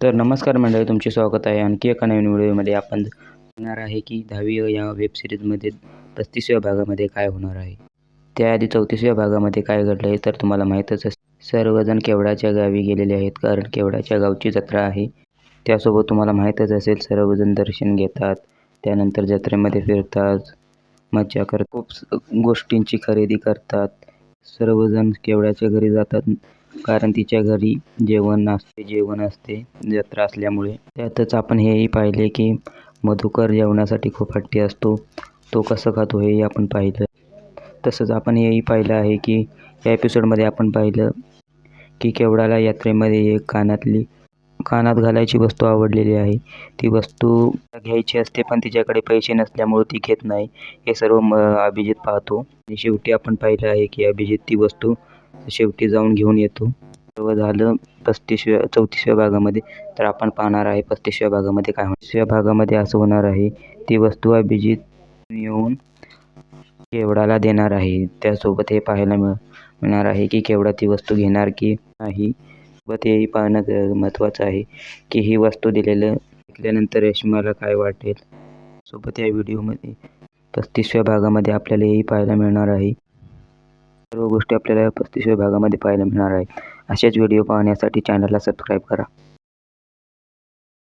तर नमस्कार मंडळी तुमचे स्वागत आहे. आणखी एका नवीन व्हिडिओमध्ये आपण बघणार आहे की दहावी या वेब सिरीजमध्ये पस्तीसव्या भागामध्ये काय होणार आहे. त्याआधी चौतीसव्या भागामध्ये काय घडलं आहे तर तुम्हाला माहीतच असेल. सर्वजण केवडाच्या गावी गेलेले आहेत कारण केवडाच्या गावची जत्रा आहे. त्यासोबत तुम्हाला माहीतच असेल सर्वजण दर्शन घेतात त्यानंतर जत्रेमध्ये फिरतात मज्जा करत खूप स- गोष्टींची खरेदी करतात. सर्वजण केवड्याच्या घरी जातात. कारण तिच्या घरी जेवण असते जेवण असते जत्रा असल्यामुळे. त्यातच आपण हेही पाहिले की मधुकर जेवणासाठी खूप हट्टी असतो. तो कसं खातो हेही आपण पाहिलं. तसंच आपण हेही पाहिलं आहे की या एपिसोडमध्ये आपण पाहिलं की केवडाला यात्रेमध्ये एक कानातली कानात घालायची वस्तू आवडलेली आहे. ती वस्तू घ्यायची असते पण तिच्याकडे पैसे नसल्यामुळे ती घेत नाही. हे सर्व म अभिजित पाहतो. आणि शेवटी आपण पाहिलं आहे की अभिजित ती वस्तू शेवटी जाऊन घेऊन येतो. सर्व झालं पस्तीसव्या चौतीसव्या भागामध्ये. तर आपण पाहणार आहे पस्तीसव्या भागामध्ये काय होणार. भागामध्ये असं होणार आहे ती वस्तू अभिजित येऊन केवडाला देणार आहे त्यासोबत हे पाहायला मिळ मिळणार आहे की केवडा ती वस्तू घेणार की नाही. व तेही पाहणं महत्त्वाचं आहे की ही वस्तू दिलेलं ऐकल्यानंतर रेशमाला काय वाटेल? सोबत या व्हिडिओमध्ये पस्तीसव्या भागामध्ये आपल्याला हेही पाहायला मिळणार आहे. सर्व गोष्टी आपल्याला पस्तीसव्या भागामध्ये पाहायला मिळणार आहे. अशाच व्हिडिओ पाहण्यासाठी चॅनलला सबस्क्राईब करा.